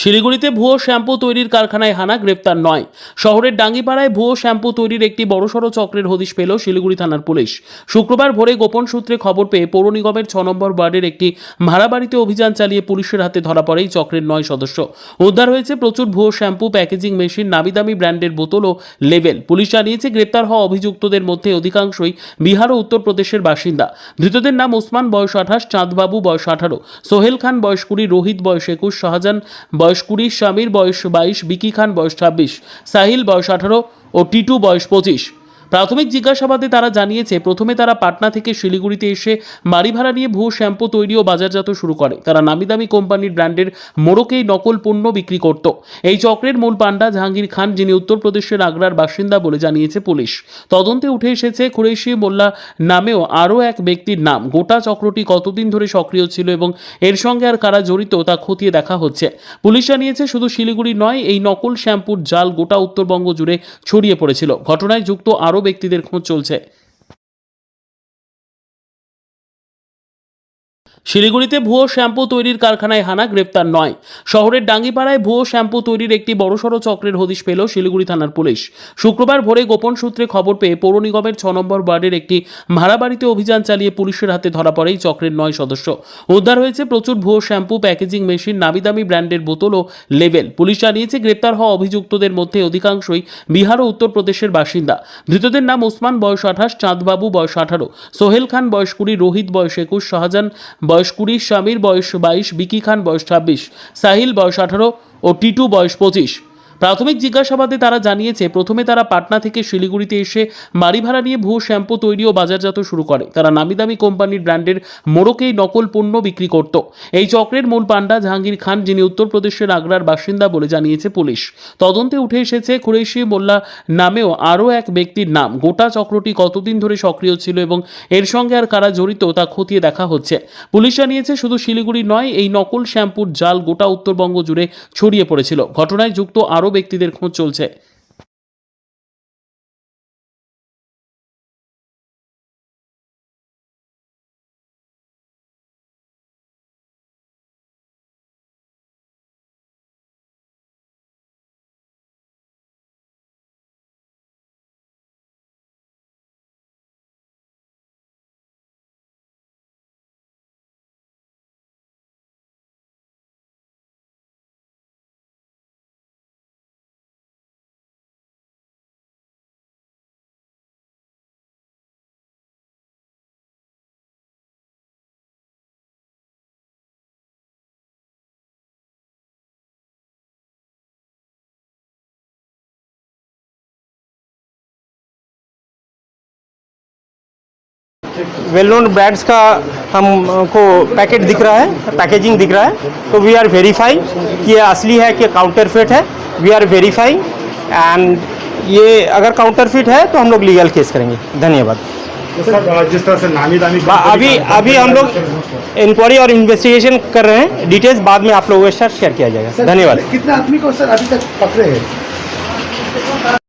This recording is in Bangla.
শিলিগুড়িতে ভুয়ো শ্যাম্পু তৈরির কারখানায় হানা, গ্রেপ্তার নয়। শহরের ডাঙ্গিপাড়ায় ভুয়ো শ্যাম্পু তৈরির একটি বড়সড় চক্রের হদিশ পেল শিলিগুড়ি থানার পুলিশ। শুক্রবার ভোরে গোপন সূত্রে খবর পেয়ে পৌর নিগমের ছ নম্বর ওয়ার্ডের একটি ভাড়া বাড়িতে অভিযান চালিয়ে পুলিশের হাতে ধরা পড়ে এই চক্রের নয় সদস্য। উদ্ধার হয়েছে প্রচুর ভুয়ো শ্যাম্পু, প্যাকেজিং মেশিন, নামিদামি ব্র্যান্ডের বোতল ও লেভেল পুলিশ জানিয়েছে গ্রেপ্তার হওয়া অভিযুক্তদের মধ্যে অধিকাংশই বিহার ও উত্তরপ্রদেশের বাসিন্দা। ধৃতদের নাম ওসমান, বয়স আঠাশ, চাঁদবাবু, বয়স আঠারো, সোহেল খান, বয়স কুড়ি, রোহিত, বয়স একুশ, শাহজাহান বয়স কুড়ি, স্বামীর বয়স বাইশ, বিকি খান বয়স ছাব্বিশ, সাহিল বয়স আঠারো ও টিটু বয়স পঁচিশ। প্রাথমিক জিজ্ঞাসাবাদে তারা জানিয়েছে, প্রথমে তারা পাটনা থেকে শিলিগুড়িতে এসে বাড়ি ভাড়া নিয়ে ভুয়ো শ্যাম্পু তৈরি ও বাজারজাত শুরু করে। তারা নামিদামি কোম্পানির ব্র্যান্ডের মোড়কেই নকল পণ্য বিক্রি করত। এই চক্রের মূল পান্ডা জাহাঙ্গীর খান, যিনি উত্তরপ্রদেশের আগ্রার বাসিন্দা বলে জানিয়েছে পুলিশ। তদন্তে উঠে এসেছে কুরেশি মোল্লা নামেও আরও এক ব্যক্তির নাম। গোটা চক্রটি কতদিন ধরে সক্রিয় ছিল এবং এর সঙ্গে আর কারা জড়িত তা খতিয়ে দেখা হচ্ছে। পুলিশ জানিয়েছে, শুধু শিলিগুড়ি নয়, এই নকল শ্যাম্পুর জাল গোটা উত্তরবঙ্গ জুড়ে ছড়িয়ে পড়েছিল। ঘটনায় যুক্ত আরও ব্যক্তিদের খোঁজ চলছে। শিলিগুড়িতে ভুয়ো শ্যাম্পু তৈরির কারখানায় হানা গ্রেপ্তার নয়। শহরের ডাঙ্গিপাড়ায় ভুয়ো শ্যাম্পু তৈরির একটি বড়সড় চক্রের হদিশ পেল শিলিগুড়ি থানার পুলিশ। শুক্রবার ভোরে গোপন সূত্রে খবর পেয়ে পৌর নিগমের ছ নম্বর ওয়ার্ডের একটি ভাড়া বাড়িতে অভিযান চালিয়ে পুলিশের হাতে ধরা পড়ে এই চক্রের নয় সদস্য। উদ্ধার হয়েছে প্রচুর ভুয়ো শ্যাম্পু, প্যাকেজিং মেশিন, নামিদামি ব্র্যান্ডের বোতল ও লেভেল পুলিশ জানিয়েছে গ্রেপ্তার হওয়া অভিযুক্তদের মধ্যে অধিকাংশই বিহার ও উত্তরপ্রদেশের বাসিন্দা। ধৃতদের নাম ওসমান, বয়স আঠাশ, চাঁদবাবু, বয়স আঠারো, সোহেল খান, বয়স কুড়ি, রোহিত, বয়স একুশ, শাহজাহান, বয়স কুড়ি, স্বামীর বয়স বাইশ, বিকি খান বয়স ছাব্বিশ, সাহিল বয়স আঠারো ও টিটু বয়স পঁচিশ। প্রাথমিক জিজ্ঞাসাবাদে তারা জানিয়েছে, প্রথমে তারা পাটনা থেকে শিলিগুড়িতে এসে বাড়ি ভাড়া নিয়ে ভুয়ো শ্যাম্পু তৈরি ও বাজারজাত শুরু করে। তারা নামিদামি কোম্পানির ব্র্যান্ডের মোড়কেই নকল পণ্য বিক্রি করত। এই চক্রের মূল পান্ডা জাহাঙ্গীর খান, যিনি উত্তরপ্রদেশের আগ্রার বাসিন্দা বলে জানিয়েছে পুলিশ। তদন্তে উঠে এসেছে কুরেশি মোল্লা নামেও আরও এক ব্যক্তির নাম। গোটা চক্রটি কতদিন ধরে সক্রিয় ছিল এবং এর সঙ্গে আর কারা জড়িত তা খতিয়ে দেখা হচ্ছে। পুলিশ জানিয়েছে, শুধু শিলিগুড়ি নয়, এই নকল শ্যাম্পুর জাল গোটা উত্তরবঙ্গ জুড়ে ছড়িয়ে পড়েছিল। ঘটনায় যুক্ত আরও ব্যক্তিদের খোঁজ চলছে। वेल नोन ब्रांड्स का हमको पैकेट दिख रहा है पैकेजिंग दिख रहा है। तो वी आर वेरीफाइंग कि ये असली है कि काउंटर फिट है। वी आर वेरीफाइंग एंड ये अगर काउंटर फिट है तो हम लोग लीगल केस करेंगे। धन्यवाद। तो जिस तरह से नामी दामी अभी अभी हम लोग इंक्वायरी और इन्वेस्टिगेशन कर रहे हैं। डिटेल्स बाद में आप लोगों के साथ शेयर किया जाएगा। धन्यवाद। कितने आदमी को सर अभी तक पकड़े हैं?